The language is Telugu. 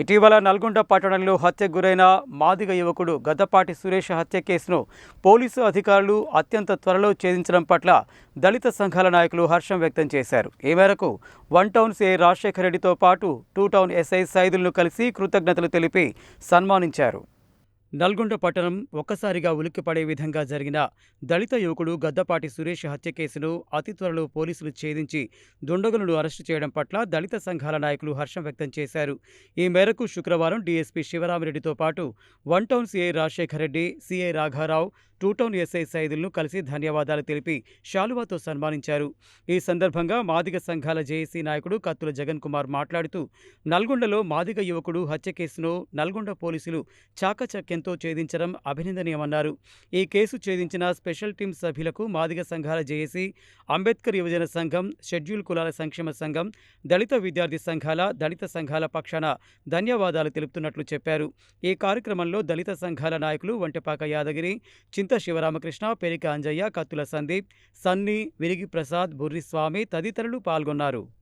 ఇటీవల నల్గొండ పట్టణంలో హత్యకు గురైన మాదిగ యువకుడు గద్దపాటి సురేష్ హత్య కేసును పోలీసు అధికారులు అత్యంత త్వరలో ఛేదించడం పట్ల దళిత సంఘాల నాయకులు హర్షం వ్యక్తం చేశారు. ఈ మేరకు వన్ టౌన్ సిఐ రాజశేఖర రెడ్డితో పాటు టూ టౌన్ ఎస్ఐ సైదులను కలిసి కృతజ్ఞతలు తెలిపి సన్మానించారు. నల్గొండ పట్టణం ఒక్కసారిగా ఉలిక్కిపడే విధంగా జరిగిన దళిత యువకుడు గద్దపాటి సురేష్ హత్య కేసును అతి త్వరలో పోలీసులు ఛేదించి దుండగులను అరెస్టు చేయడం పట్ల దళిత సంఘాల నాయకులు హర్షం వ్యక్తం చేశారు. ఈ మేరకు శుక్రవారం డీఎస్పీ శివరామిరెడ్డితో పాటు one town CI Rajasekhar Reddy CI రాఘారావు town SI సైదులను కలిసి ధన్యవాదాలు తెలిపి శాలువాతో సన్మానించారు. ఈ సందర్భంగా మాదిగ సంఘాల జేఏసీ నాయకుడు కత్తుల జగన్ కుమార్ మాట్లాడుతూ నల్గొండలో మాదిగ యువకుడు హత్య కేసును నల్గొండ పోలీసులు చాకచక్యంతో ఛేదించడం అభినందనీయమన్నారు. ఈ కేసు ఛేదించిన స్పెషల్ టీం సభ్యులకు మాదిగ సంఘాల జేఏసీ అంబేద్కర్ యువజన సంఘం షెడ్యూల్ కులాల సంక్షేమ సంఘం దళిత విద్యార్థి సంఘాల దళిత సంఘాల పక్షాన ధన్యవాదాలు తెలుపుతున్నట్లు చెప్పారు. ఈ కార్యక్రమంలో దళిత సంఘాల నాయకులు వంటపాక యాదగిరి చింత శివరామకృష్ణ పెరిక అంజయ్య కత్తుల సందీప్ సన్నీ విరిగి ప్రసాద్ బుర్రిస్వామి తదితరులు పాల్గొన్నారు.